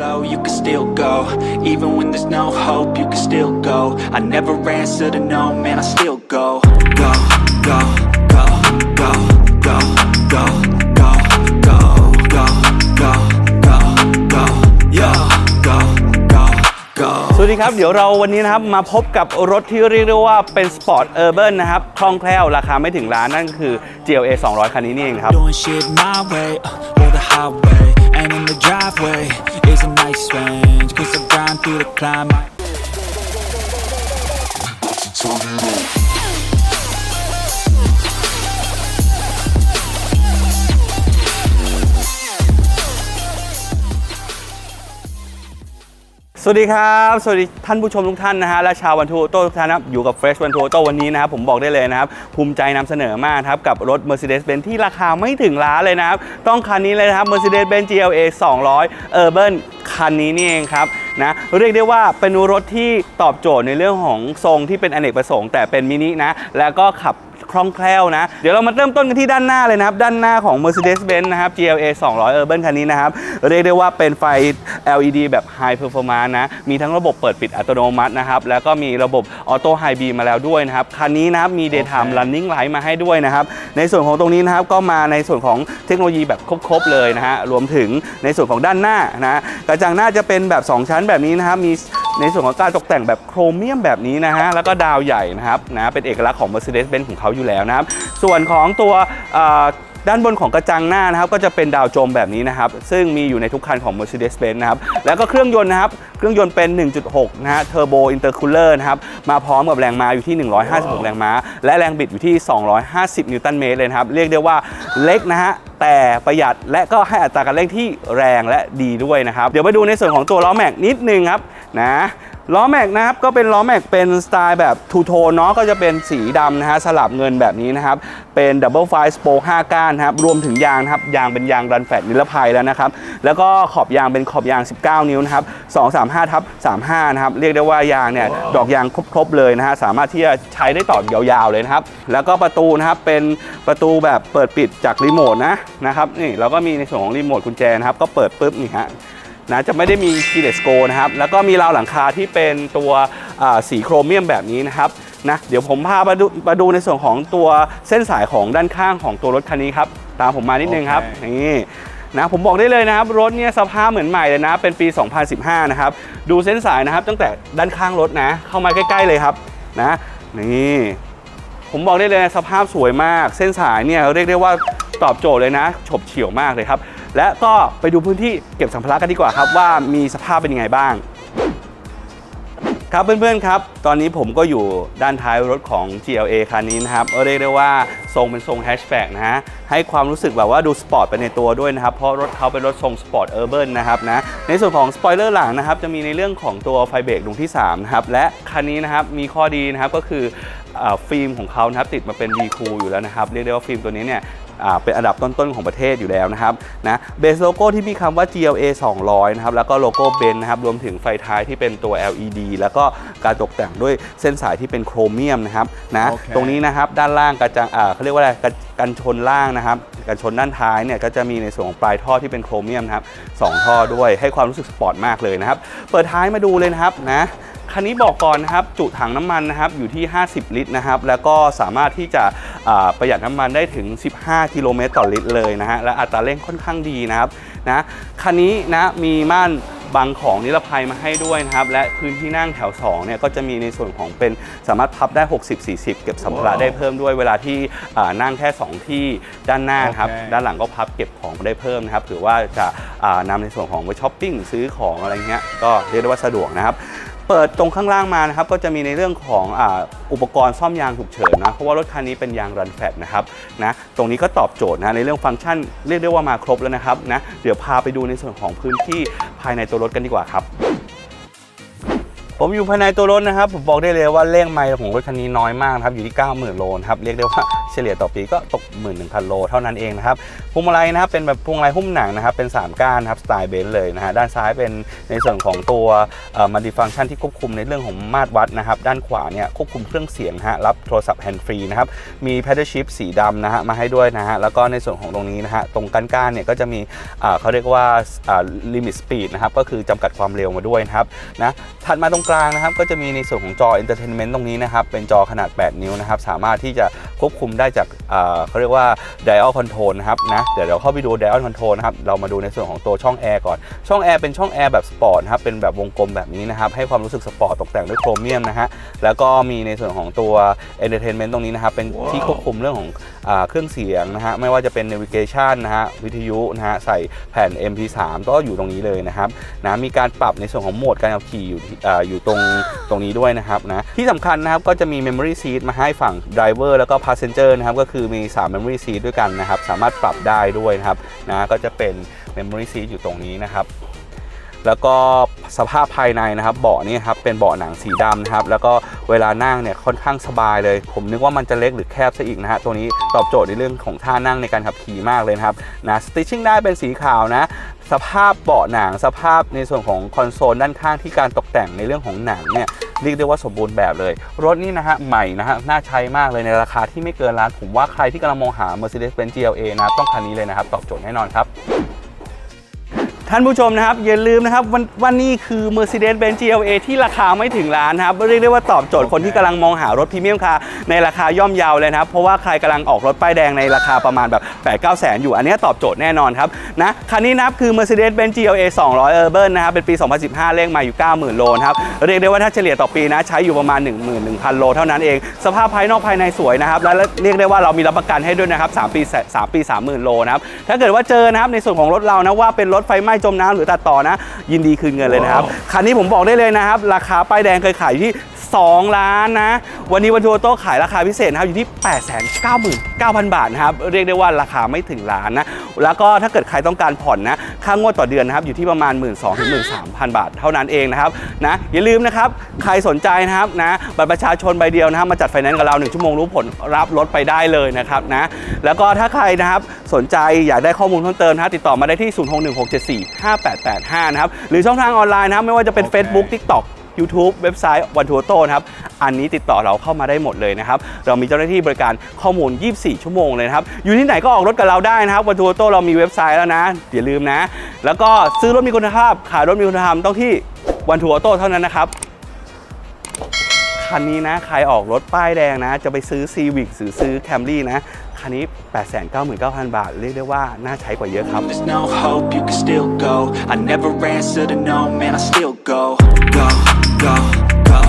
slow, you can still go. Even when there's no hope, you can still go. I never answer to no, man, I still go. Go, go, go, go, go, go, go, go, go, go, go, go, yo, go, go, go. สวัสดีครับ เดี๋ยวเราวันนี้นะครับ มาพบกับรถที่เรียกได้ว่าเป็นสปอร์ตเออร์เบินะครับ คล่องแคล่วราคาไม่ถึงล้านนั่นก็คือ GLA 200 คันนี้นี่เองครับ Doing shit my way, uh, or the highway. And in the driveway is a nice range. Cause I grind through the climb. I- สวัสดีครับ สวัสดีท่านผู้ชมทุกท่านนะฮะและชาววันทูโต้ทุกท่านนะครับอยู่กับ Fresh วันทูโต้วันนี้นะครับผมบอกได้เลยนะครับ ภูมิใจนำเสนอมากครับ กับรถ Mercedes-Benz ที่ราคาไม่ถึงล้านเลยนะครับ ต้องคันนี้เลยนะครับ Mercedes-Benz GLA 200 Urban คันนี้นี่เองครับนะเรียกได้ว่าเป็นรถที่ตอบโจทย์ในเรื่องของทรงที่เป็นอเนกประสงค์แต่เป็นมินินะแล้วก็ขับ คล่องแคล่วนะ เดี๋ยวเรามาเริ่มต้นกันที่ด้านหน้าเลยนะครับ ด้านหน้าของ Mercedes-Benz นะครับ GLA 200 Urban คันนี้นะครับ เรียกได้ว่าเป็นไฟ LED แบบ High Performance นะ มีทั้งระบบเปิดปิดอัตโนมัตินะครับ แล้วก็มีระบบ Auto High Beam มาแล้วด้วยนะครับ คันนี้นะครับมี Daytime Running Light มาให้ด้วยนะครับ ในส่วนของตรงนี้นะครับก็มาในส่วนของเทคโนโลยีแบบครบๆเลยนะฮะ รวมถึงในส่วนของด้านหน้านะ กระจังหน้าจะเป็นแบบ 2 ชั้นแบบนี้นะครับ มี ในส่วนของการตกแต่งแบบโครเมียมแบบนี้นะฮะแล้วก็ดาวใหญ่นะครับนะเป็นเอกลักษณ์ของ Mercedes-Benz ของเขาอยู่แล้วนะครับ ส่วนของตัวด้านบนของกระจังหน้านะครับก็จะเป็นดาวโจมแบบนี้นะครับ ซึ่งมีอยู่ในทุกคันของ Mercedes-Benz นะครับ แล้วก็เครื่องยนต์นะครับ เครื่องยนต์เป็น 1.6 นะฮะ Turbo Intercooler นะครับ มาพร้อมกับแรงม้าอยู่ที่ 156 แรงม้า และแรงบิดอยู่ที่ 250 นิวตันเมตรเลยครับ เรียกได้ว่าเล็กนะฮะแต่ประหยัดและก็ให้อัตราการเร่งที่แรงและดีด้วยนะครับ เดี๋ยวมาดูในส่วนของตัวล้อแม็กนิดนึงครับ นะล้อแม็กนะครับก็เป็นล้อแม็กเป็นสไตล์แบบทูโทนเนาะก็จะเป็นสีดำนะฮะสลับเงินแบบนี้นะครับ เป็นดับเบิลไฟสโป5ก้านนะครับรวมถึงยางนะครับยางเป็นยางรันแฟตนิรภัยแล้วนะครับ แล้วก็ขอบยางเป็นขอบยาง 19 นิ้วนะครับ235ทับ35นะครับเรียกได้ว่ายางเนี่ยดอกยางครบๆเลยนะฮะสามารถที่จะใช้ได้ต่อยาวๆเลยนะครับ แล้วก็ประตูนะครับเป็นประตูแบบเปิดปิดจากรีโมทนะนะครับนี่เราก็มีในส่วนของรีโมทกุญแจนะครับก็เปิดปุ๊บนี่ฮะ นะจะไม่ได้มีคีเลสโกนะครับแล้วก็มีราวหลังคาที่เป็นตัวอ่าสีโครเมียมแบบนี้นะครับนะเดี๋ยวผมพามาดูมาดูในส่วนของตัวเส้นสายของด้านข้างของตัวรถคันนี้ครับตามผมมานิดนึงครับโอเคนี่นะผมบอกได้เลยนะครับรถเนี่ยสภาพเหมือนใหม่เลยนะเป็นปี 2015 นะครับดูเส้นสายนะครับตั้งแต่ด้านข้างรถนะ เข้ามาใกล้ ๆ เลยครับนะนี่ผมบอกได้เลยนะสภาพสวยมาก เส้นสายเนี่ยเรียกได้ว่าตอบโจทย์เลยนะ ฉบเฉี่ยวมากเลยครับ และก็ไปดูพื้นที่เก็บสัมภาระกันดีกว่าครับว่ามีสภาพเป็นยังไงบ้างครับเพื่อนๆครับตอนนี้ผมก็อยู่ด้านท้ายรถของ GLA คันนี้นะครับเรียกได้ว่าทรงเป็นทรงแฮชแบ็กนะฮะให้ความรู้สึกแบบว่าดูสปอร์ตไปในตัวด้วยนะครับเพราะรถเขาเป็นรถทรงสปอร์ตเออร์เบิร์นนะครับนะในส่วนของสปอยเลอร์หลังนะครับจะมีในเรื่องของตัวไฟเบรกดวงที่3นะครับและคันนี้นะครับมีข้อดีนะครับก็คือฟิล์มของเขานะครับติดมาเป็น V Cool อยู่แล้วนะครับเรียกได้ว่าฟิล์มตัวนี้เนี่ย เป็นอันดับต้นๆของประเทศอยู่แล้วนะครับนะเบสโลโก้ที่มีคำว่า GLA 200นะครับแล้วก็โลโก้เบนนะครับรวมถึงไฟท้ายที่เป็นตัว LED แล้วก็การตกแต่งด้วยเส้นสายที่เป็นโครเมียมนะครับนะโอเคตรงนี้นะครับด้านล่างกระจังอ่าเขาเรียกว่าอะไรกระกันชนล่างนะครับกันชนด้านท้ายเนี่ยก็จะมีในส่วนของปลายท่อที่เป็นโครเมียมนะครับสองท่อด้วยให้ความรู้สึกสปอร์ตมากเลยนะครับ เปิดท้ายมาดูเลยนะครับนะคันนี้บอกก่อนนะครับจุถังน้ำมันนะครับอยู่ที่ 50 ลิตรนะครับแล้วก็สามารถที่จะอ่า ประหยัดน้ำมันได้ถึง 15 กิโลเมตรต่อลิตรเลยนะฮะ และอัตราเร่งค่อนข้างดีนะครับนะคันนี้นะมีม่านบังของนิรภัยมาให้ด้วยนะครับ และพื้นที่นั่งแถว2เนี่ยก็จะมีในส่วนของเป็นสามารถพับได้ 60-40 เก็บสัมภาระได้เพิ่มด้วยเวลาที่อ่านั่งแค่ 2 ที่ด้านหน้านะครับโอเคด้านหลังก็พับเก็บของได้เพิ่มนะครับหรือว่าจะอ่านำในส่วนของไปช้อปปิ้งซื้อของอะไรเงี้ยก็เรียกได้ว่าสะดวกนะครับ เปิดตรงข้างล่างมานะครับก็จะมีในเรื่องของออุปกรณ์ซ่อมยางฉุกเฉินนะเพราะว่ารถคันนี้เป็นยางรันแฟตนะครับนะตรงนี้ก็ตอบโจทย์นะในเรื่องฟังก์ชันเรียกได้ว่ามาครบแล้วนะครับนะเดี๋ยวพาไปดูในส่วนของพื้นที่ภายในตัวรถกันดีกว่าครับ ผมอยู่ภายในตัวรถนะครับ ผมบอกได้เลยว่าเร่งไมล์ของรถคันนี้น้อยมากครับอยู่ที่ 90,000 โลนครับเรียกได้ว่าเฉลี่ยต่อปีก็ตก 11,000 โลเท่านั้นเองนะครับพวงมาลัยนะครับเป็นแบบพวงมาลัยหุ้มหนังนะครับเป็น 3 ก้านครับสไตล์เบนซ์เลยนะฮะด้านซ้ายเป็นในส่วนของตัวมัลติฟังก์ชันที่ควบคุมในเรื่องของมาตรวัดนะครับด้านขวาเนี่ยควบคุมเครื่องเสียงฮะรับโทรศัพท์แฮนด์ฟรีนะครับมีแพดเดิลชิพสีดำนะฮะมาให้ด้วยนะฮะแล้วก็ในส่วนของตรงนี้นะฮะตรงก้านก้านๆเนี่ยก็จะมีเขาเรียกว่าลิมิตสปีดนะครับก็คือจำกัดความเร็วมาด้วยนะครับนะถัดมาตรงกลางนะครับก็จะมีในส่วนของจอ Entertainment ตรงนี้นะครับ เป็นจอขนาด 8 นิ้วนะครับ สามารถที่จะควบคุมได้จากอ่าเขาเรียกว่า Dial Control นะครับนะเดี๋ยวเราเข้าไปดู Dial Control นะครับ เรามาดูในส่วนของตัวช่องแอร์ก่อน ช่องแอร์เป็นช่องแอร์แบบสปอร์ตนะครับเป็นแบบวงกลมแบบนี้นะครับ ให้ความรู้สึกสปอร์ตตกแต่งด้วยโครเมียมนะฮะแล้วก็มีในส่วนของตัว Entertainment ตรงนี้นะครับ เป็นที่ควบคุมเรื่องของอาเครื่องเสียงนะฮะไม่ว่าจะเป็น Navigation นะฮะวิทยุนะฮะใส่แผ่น MP3 ก็อยู่ตรงนี้เลยนะครับนะมีการปรับในส่วนของโหมดการขับขี่อยู่ที่อ่าอยู่ตรงตรงนี้ด้วยนะครับนะที่สำคัญนะครับก็จะมี Memory Seat มาให้ฝั่ง Driver แล้วก็ Passenger นะครับก็คือมี 3 Memory Seat ด้วยกันนะครับ สามารถปรับได้ด้วยนะครับนะก็จะเป็น Memory Seat อยู่ตรงนี้นะครับแล้วก็สภาพภายในนะครับ เบาะนี่ครับเป็นเบาะหนังสีดำนะครับ แล้วก็เวลานั่งเนี่ยค่อนข้างสบายเลย ผมนึกว่ามันจะเล็กหรือแคบซะอีกนะฮะตัวนี้ตอบโจทย์ในเรื่องของท่านั่งในการขับขี่มากเลยนะครับนะสติชชิ่งได้เป็นสีขาวนะ สภาพเบาะหนังสภาพในส่วนของคอนโซลด้านข้างที่การตกแต่งในเรื่องของหนังเนี่ยเรียกได้ว่าสมบูรณ์แบบเลย รถนี่นะฮะใหม่นะฮะน่าใช้มากเลยในราคาที่ไม่เกินล้าน ผมว่าใครที่กำลังมองหา Mercedes-Benz GLA นะครับต้องคันนี้เลยนะครับ ตอบโจทย์แน่นอนครับ ท่านผู้ชมนะครับ อย่าลืมนะครับวันวันนี้คือ Mercedes-Benz GLA ที่ราคาไม่ถึงล้านนะครับเรียกได้ว่าตอบโจทย์คนที่กำลังมองหารถพรีเมียมคาร์ในราคาย่อมเยาวเลยนะครับ เพราะว่าใครกำลังออกรถป้ายแดงในราคาประมาณแบบ8 9แสนอยู่ อันนี้ตอบโจทย์แน่นอนครับนะคันนี้นะครับคือ Mercedes-Benz GLA 200 Urban นะครับเป็นปี 2015 เลขมาอยู่ 90,000 โลนะครับเรียกได้ว่าถ้าเฉลี่ยต่อปีนะใช้อยู่ประมาณ 11,000 โลเท่านั้นเอง สภาพภายนอกภายในสวยนะครับและเรียกได้ว่าเรามีรับประกันให้ด้วยนะครับ3ปี3ปี 30,000 โลนะครับถ้าเกิดว่าเจอนะครับในส่วนของรถเรานะว่าเป็นรถไฟไหม้จมน้ำหรือตัดต่อนะ ยินดีคืนเงินเลยนะครับคันนี้ผมบอกได้เลยนะครับ ราคาป้ายแดงเคยขายอยู่ที่ 2 ล้านนะ วันนี้วันทัวโต้ขายราคาพิเศษนะครับอยู่ที่ 899,000 บาทนะครับ เรียกได้ว่าราคาไม่ถึงล้านนะ แล้วก็ถ้าเกิดใครต้องการผ่อนนะ ค่างวดต่อเดือนนะครับอยู่ที่ประมาณ 1 2 0 0 0ถึง13,000บาทเท่านั้นเองนะครับนะอย่าลืมนะครับใครสนใจนะครับนะบัตรประชาชนใบเดียวนะครับมาจัดไฟแนนซ์กับเรา 1 ชั่วโมงรู้ผลรับรถไปได้เลยนะครับนะแล้วก็ถ้าใครนะครับสนใจอยากได้ข้อมูลเพิ่มเติมนะครับติดต่อมาได้ที่0616745885 นะครับ หรือช่องทางออนไลน์นะครับ ไม่ว่าจะเป็น Facebook TikTok YouTube เว็บไซต์วันทัวโต้นะครับ อันนี้ติดต่อเราเข้ามาได้หมดเลยนะครับ เรามีเจ้าหน้าที่บริการข้อมูล 24 ชั่วโมงเลยนะครับ อยู่ที่ไหนก็ออกรถกับเราได้นะครับวันทัวโต้เรามีเว็บไซต์แล้วนะ อย่าลืมนะ แล้วก็ซื้อรถมีคุณภาพ ขายรถมีคุณธรรมต้องที่วันทัวโต้เท่านั้นนะครับ คันนี้นะ ใครออกรถป้ายแดงนะ จะไปซื้อ Civic หรือซื้อ Camry นะ คันนี้ 899,000 บาท เรียกได้ว่าน่าใช้กว่าเยอะครับ There's no hope, you can still go. I never answer to no, man, I still go. Go, go, go,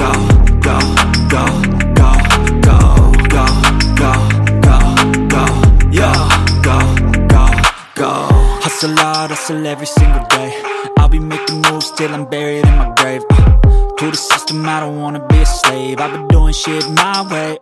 go, go, go, go, Hard, hustle every single day. I'll be making moves till I'm buried in my grave. Uh, to the system, I don't wanna be a slave. I've been doing shit my way.